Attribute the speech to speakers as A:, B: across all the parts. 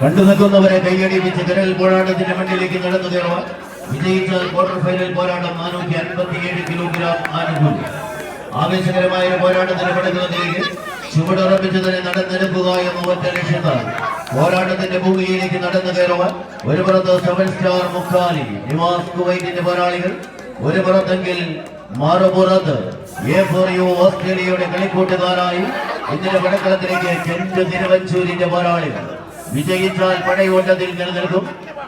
A: കണ്ടു നിൽക്കുന്നവരെ കൈയടിപ്പിച്ച് തിരൽ പോരാട്ടത്തിന്റെ മണ്ണിലേക്ക് നടന്നു കയറുവാൻ. വിജയിച്ചാൽ ക്വാർട്ടർ ഫൈനൽ പോരാട്ടം നാനൂറ്റി അൻപത്തിയേഴ് കിലോഗ്രാം ആനുകൂല്യം. ആവേശകരമായ ഒരു പോരാട്ടത്തിന് പടക്കുന്നതിലേക്ക് ചുവടുറപ്പിച്ച് തന്നെ നടന്നെടുക്കുക എന്ന ഒറ്റ ലക്ഷ്യത്താണ് പോരാട്ടത്തിന്റെ ഭൂമിയിലേക്ക് നടന്നു കയറുവാൻ ഒരു പുറത്ത് സെവൻ സ്റ്റാർ മുക്കാലി നിവാസ് കുവൈറ്റിന്റെ പോരാളികൾ ഒരു പുറത്തെങ്കിൽ മറുപുറത്ത് എ ഫോർ യു ഓസ്ട്രേലിയയുടെ കളിക്കൂട്ടുകാരായി ഇന്നലെ പടക്കളത്തിലേക്ക് കെന്റ് തിരുവഞ്ചൂരിന്റെ പോരാളികൾ. വിജയിച്ചാൽ പടയോട്ടത്തിൽ നിലനിൽക്കും.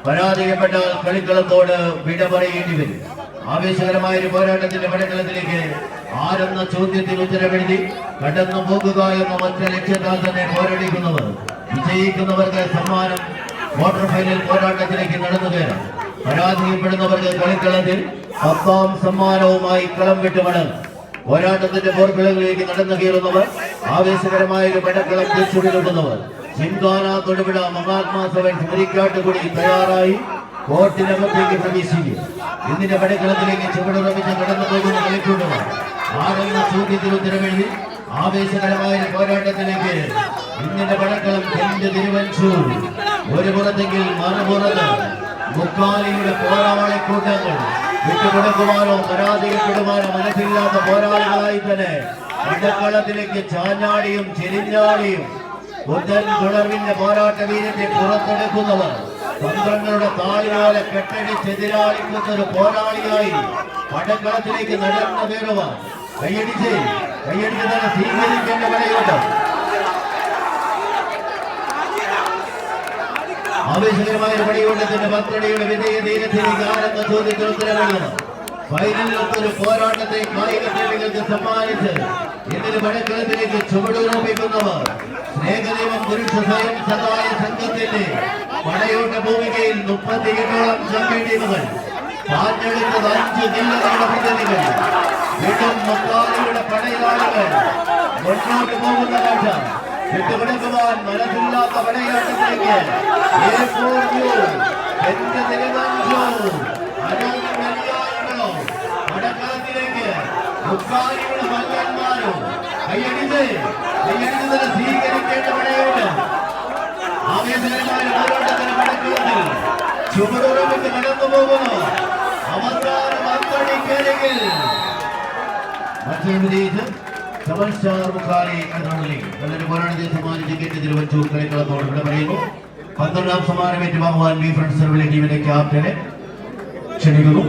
A: പരാജയപ്പെട്ടാൽ കളിക്കളത്തോട് വിട പറയേണ്ടി വരും. ആവേശകരമായ ഒരു പോരാട്ടത്തിന്റെ പടക്കളത്തിലേക്ക് ആരെന്ന ചോദ്യത്തിന് ഉത്തരവെഴുതി കടന്നു പോകുക എന്ന ഒറ്റ ലക്ഷ്യത്താൽ തന്നെ പോരടിക്കുന്നത് വിജയിക്കുന്നവർക്ക് സമ്മാനം ക്വാർട്ടർ ഫൈനൽ പോരാട്ടത്തിലേക്ക് നടന്നു കയറാം. പരാജയപ്പെടുന്നവർക്ക് കളിക്കളത്തിൽ പത്താം സമ്മാനവുമായി കളം വിട്ടുമാണ് പോരാട്ടത്തിന്റെ പോർക്കിളകളിലേക്ക് നടന്നു കയറുന്നവർ ആവേശകരമായ ഒരു പടക്കളം തിരിച്ചുവിടുന്നവർ ചിന്താന തൊടുപുഴ മഹാത്മാ സഭ സ്മരിക്കാട്ടുകൂടി തയ്യാറായി. കോർട്ടിനകത്തേക്ക് പ്രവേശിക്കും. ഇതിന്റെ പടിക്കളത്തിലേക്ക് ചുവടുറപ്പിച്ച് കടന്നു പോകുന്ന കളിക്കൂട്ടുകൾ ആരെന്ന ചോദ്യത്തിന് ഉത്തരവെഴുതി ആവേശകരമായ പോരാട്ടത്തിലേക്ക് ഇന്നിന്റെ പടക്കളം തിരുവഞ്ചൂർ ഒരു പുറത്തെങ്കിൽ മറുപുറത്ത് മുക്കാലിയുടെ പോരാളി കൂട്ടങ്ങൾ വിട്ടുകൊടുക്കുവാനോ പരാജയപ്പെടുവാനോ മനസ്സില്ലാത്ത പോരാളികളായി തന്നെ പടക്കളത്തിലേക്ക് ചാഞ്ഞാടിയും ചെരിഞ്ഞാടിയും ബുദ്ധൻ തുടർവിന്റെ പോരാട്ട വീരത്തെ പുറത്തെടുക്കുന്നവർ. തന്ത്രങ്ങളുടെ കെട്ടടി കെട്ടടിച്ചെതിരാളിക്കുന്ന ഒരു പോരാളിയായി പടക്കളത്തിലേക്ക് നടന്ന കയറുവാൻ. കൈയടിച്ച് കൈയടിച്ച് തന്നെ സ്വീകരിക്കേണ്ട വിലയുണ്ട് ആവേശകരമായ ഒരു പടിയോട്ടത്തിന്റെ പത്തടിയുടെ വിജയ ദീനത്തിലേക്ക് ആരെന്ന ചോദ്യത്തിന് ഉത്തരവുള്ളത് ഫൈനലിലത്തെ ഒരു പോരാട്ടത്തെ കായിക പ്രേമികൾക്ക് സമ്മാനിച്ച് ഇതിന് പടക്കളത്തിലേക്ക് ചുവടുറപ്പിക്കുന്നവർ സ്നേഹദൈവം പുരുഷ സ്വയം സഹായ സംഘത്തിന്റെ പടയോട്ട ഭൂമികയിൽ മുപ്പത്തിയെട്ടോളം ചാമ്പ്യൻ പാഞ്ഞെടുത്തത് അഞ്ച് ജില്ലകളുടെ പ്രതിനിധികൾ വീണ്ടും മുക്കാലിയുടെ പടയാളികൾ മുന്നോട്ട് പോകുന്ന കാഴ്ച വിട്ടുകിടക്കുവാൻ മനസ്സില്ലാത്ത പടയാട്ടത്തിലേക്ക് A4 U, എന്റെ തിരുവഞ്ചൂർ, അനൂപ് വെള്ളിയാറുകളോ, പടക്കളത്തിലേക്ക് മുക്കാലിയുടെ മകന്മാരും കൈയടിച്ച് കൈയടിച്ച് തന്നെ സ്വീകരിക്കേണ്ട പടയോട് ആവേശകരമായ പോരാട്ടത്തിന് പടക്കളത്തിൽ ചുവടുറപ്പിച്ച് കടന്നു പോകുന്നു. അവസാന അത്തടിക്കരികിൽ മറ്റൊരു വിജയിച്ച് സെവൻ സ്റ്റാർ മുഖാലി എന്നുള്ളി നല്ലൊരു പോരാട്ടത്തെ സമ്മാനിച്ച് കെട്ടി തിരുവഞ്ചൂർ കളിക്കളത്തോട് ഇവിടെ പറയുന്നു പന്ത്രണ്ടാം സമ്മാനം ഏറ്റുവാങ്ങുവാൻ വി ഫ്രണ്ട്സ് ടീമിന്റെ ക്യാപ്റ്റനെ ക്ഷണിക്കുന്നു.